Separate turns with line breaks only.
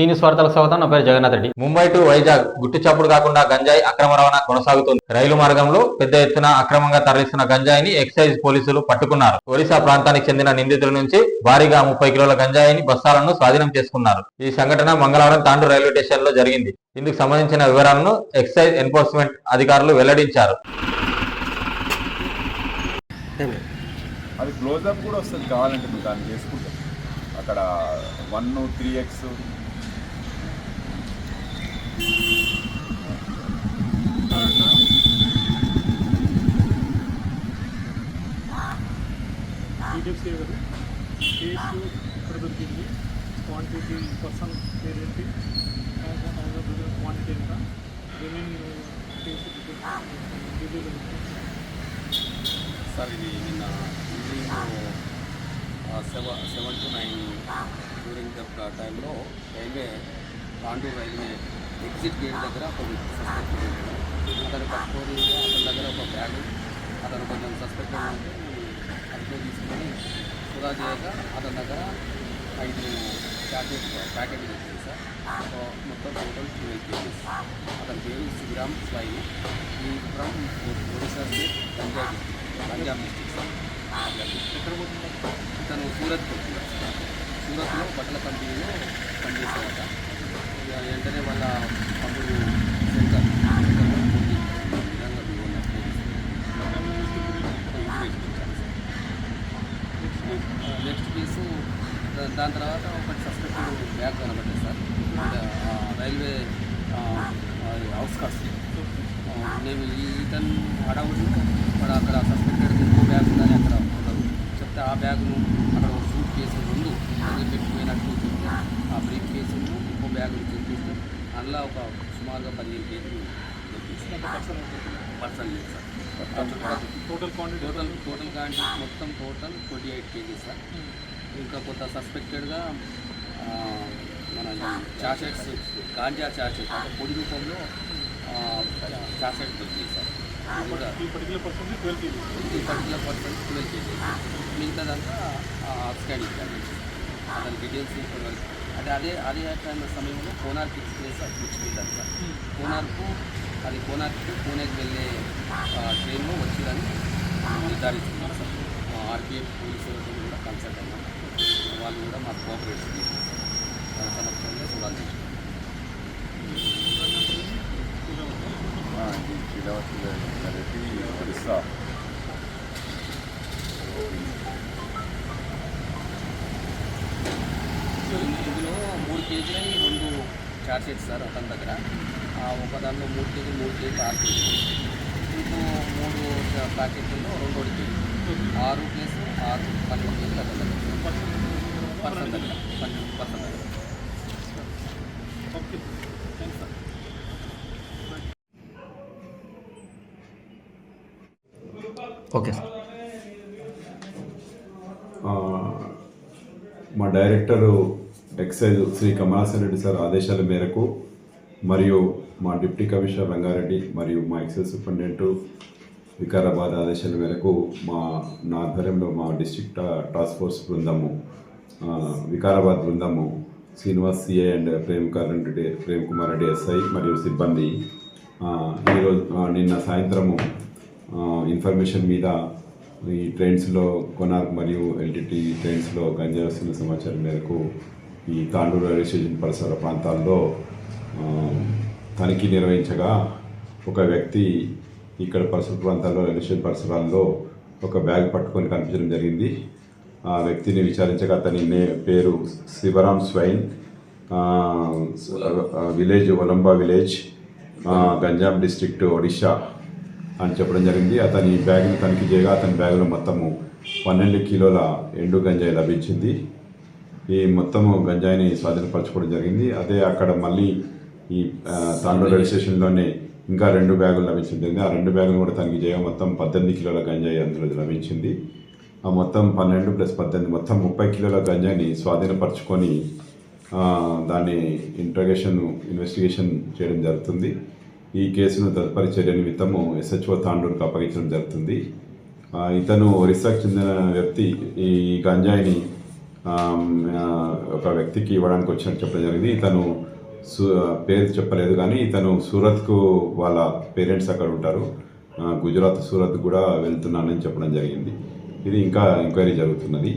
సీనియస్ వార్తలకు స్వాగతం. నా పేరు జగన్నాథ్ రెడ్డి. ముంబై టు వైజాగ్ గుట్టు చప్పుడు కాకుండా గంజాయి అక్రమ రవాణా కొనసాగుతుంది. రైలు మార్గంలో పెద్ద ఎత్తున అక్రమంగా తరలిస్తున్న గంజాయిని ఎక్సైజ్ పోలీసులు పట్టుకున్నారు. ఒడిశా ప్రాంతానికి చెందిన నిందితుల నుంచి భారీగా ముప్పై కిలోల గంజాయిని బస్తాలను స్వాధీనం చేసుకున్నారు. ఈ సంఘటన మంగళవారం తాండూరు రైల్వే స్టేషన్లో జరిగింది. ఇందుకు సంబంధించిన వివరాలను ఎక్సైజ్ ఎన్ఫోర్స్మెంట్ అధికారులు వెల్లడించారు.
అది క్లోజప్ కూడా వస్తుంది కావాలంటే మీరు దాన్ని చేసుకుంటాం. అక్కడ వన్ త్రీ ఎక్స్
డీటెయిల్స్ ఇవ్వదు కేసు ఇక్కడ దొరికింది. క్వాంటిటీ పర్సన్ పేరు క్వాంటిటీ ఎంత? రిమైనింగ్ కేసు డీటెయిల్స్
సార్ ఇది నిన్న seven seven two nine during the టైంలో railway Tandur railway exit gate దగ్గర ఒక వ్యక్తి సస్పెక్ట్ ఉన్నాడు అతను పట్టుకొని అతని దగ్గర ఒక బ్యాగ్ అతను కొంచెం సస్పెక్ట్ ఉంటే అదుపు తీసుకొని సుధా చేయక అతని దగ్గర ఐదు ప్యాకెట్ ప్యాకెట్ చేసింది సార్. మొత్తం టోటల్ ట్వెల్వ్ కేజీస్ అతని పేరు శ్రీరామ్ స్వాయి ఈ from Odisha state Punjab Punjab district sir.
ఎక్కడ పోతుంది
ఇతను సూరత్ వచ్చింది సూరత్లో బట్టల కంపెనీలో పనిచేసేవాట వెంటనే వాళ్ళ తమ్ముడు శంకర్ నెక్స్ట్ కేసు దాని తర్వాత ఒకటి సస్పెక్టెడ్ బ్యాగ్ కనబడ్డది సార్. రైల్వే హౌస్ రైల్వే మేము ఈ ఇతను హడావుడిలో అక్కడ సస్పెక్టెడ్ ఇంకో బ్యాగ్ ఉందని అక్కడ ఉన్నారు. చెప్తే ఆ బ్యాగ్ను అక్కడ ఒక సూట్ కేసు రెండు వదిలిపెట్టిపోయినట్టు చెప్తే ఆ బ్రీఫ్ కేసును ఇంకో బ్యాగ్ చూపిస్తే అందులో ఒక సుమారుగా పదిహేను కేజీలు
పర్సన్
పర్సన్ లేదు sir.
Total quantity?
Total total quantity మొత్తం total twenty eight kgs sir. ఇంకా కొంత సస్పెక్టెడ్గా మన చాసెట్స్ గాంజా చాసెట్ అంటే పొడి రూపంలో చాసెట్ దొరికింది సార్.
ఈ పర్టికులర్ పర్సన్ ట్వెల్వ్ కేజీ
ఈ పర్టికులర్ పర్సన్ ట్వెల్వ్ కేజీస్ మిగతాదంతా స్కానింగ్ అతని డీటెయిల్స్ ఇప్పటివరకు అంటే అదే అదే టైం సమయంలో కోనార్క్ ఎక్స్ప్రెస్ వచ్చిపోయింది సార్ కోనార్కు అది కోనార్క్ పూణేకి వెళ్ళే ట్రైన్లో వచ్చిందని నిర్ధారించుకున్నాం సార్ ఆర్పిఎఫ్ పోలీసులతో కూడా కన్సల్ట్ అన్నాం వాళ్ళు కూడా మాకు కోఆపరేట్ చేశారు వాళ్ళ సమక్షంలో చూడాలి చేసినాం
ఇది చిలవతి రెడ్డి ఒడిస్సా
ఇందులో మూడు కేజీలని రెండు చార్జెస్ సార్ అతని దగ్గర. ఆ ఒక దాంట్లో మూడు కేజీలు మూడు కేజీలు ఆరు కేజీలు. ఇంకో మూడు ప్యాకెట్లలో రెండు కేజీ. ఆరు ప్లస్ ఆరు పన్నెండు కేజీలు అతని దగ్గర పర్సన్ దగ్గర పన్నెండు పర్సన్ దగ్గర.
Okay. Thanks sir.
Okay sir.
ఆ, మా director excise Shri Kamalasan Reddy sir ఆదేశాల మేరకు మరియు మా డిప్టీ కమిషనర్ రంగారెడ్డి మరియు మా ఎక్సైజ్ సూపరింటెండెంట్ వికారాబాద్ ఆదేశాల మేరకు మా నా ఆధ్వర్యంలో మా డిస్టిక్ టాస్క్ ఫోర్స్ బృందము Vikarabad బృందము Srinivas CI and Prem Kumar Reddy Prem Kumar Reddy SI మరియు సిబ్బంది ఈరోజు నిన్న సాయంత్రము ఇన్ఫర్మేషన్ మీద ఈ ట్రైన్స్లో కొనార్క్ మరియు ఎల్టీటీ ట్రైన్స్లో గంజా వస్తున్న సమాచారం మేరకు ఈ తాండూరు రైల్వే స్టేషన్ పరిసర ప్రాంతాల్లో తనిఖీ నిర్వహించగా ఒక వ్యక్తి ఇక్కడ పరిసర ప్రాంతాల్లో రైల్వే స్టేషన్ పరిసరాల్లో ఒక బ్యాగ్ పట్టుకొని కనిపించడం జరిగింది. ఆ వ్యక్తిని విచారించగా అతని నే పేరు Shivram Swain. Village Olamba village Ganjam district Odisha అని చెప్పడం జరిగింది. అతని బ్యాగ్ని తనిఖీ చేయగా అతని బ్యాగ్లో మొత్తము పన్నెండు కిలోల ఎండు గంజాయి లభించింది. ఈ మొత్తము గంజాయిని స్వాధీనపరచుకోవడం జరిగింది. అదే అక్కడ మళ్ళీ ఈ తాండూరు రైల్వే స్టేషన్లోనే ఇంకా రెండు బ్యాగులు లభించడం జరిగింది. ఆ రెండు బ్యాగులు కూడా తనిఖీ చేయగా మొత్తం పద్దెనిమిది కిలోల గంజాయి అందులో లభించింది. ఆ మొత్తం పన్నెండు ప్లస్ పద్దెనిమిది మొత్తం ముప్పై కిలోల గంజాయిని స్వాధీనపరచుకొని దాన్ని ఇంట్రగేషన్ ఇన్వెస్టిగేషన్ చేయడం జరుగుతుంది. ఈ కేసును తదుపరి చర్య నిమిత్తము ఎస్హెచ్ఓ తాండూరుకు అప్పగించడం జరుగుతుంది. ఇతను ఒరిస్సాకు చెందిన వ్యక్తి ఈ గంజాయిని ఒక వ్యక్తికి ఇవ్వడానికి వచ్చినట్టు చెప్పడం జరిగింది. ఇతను పేరు చెప్పలేదు కానీ ఇతను సూరత్కు వాళ్ళ పేరెంట్స్ అక్కడ ఉంటారు. గుజరాత్ సూరత్ కూడా వెళ్తున్నానని చెప్పడం జరిగింది. ఇది ఇంకా ఎంక్వైరీ జరుగుతున్నది.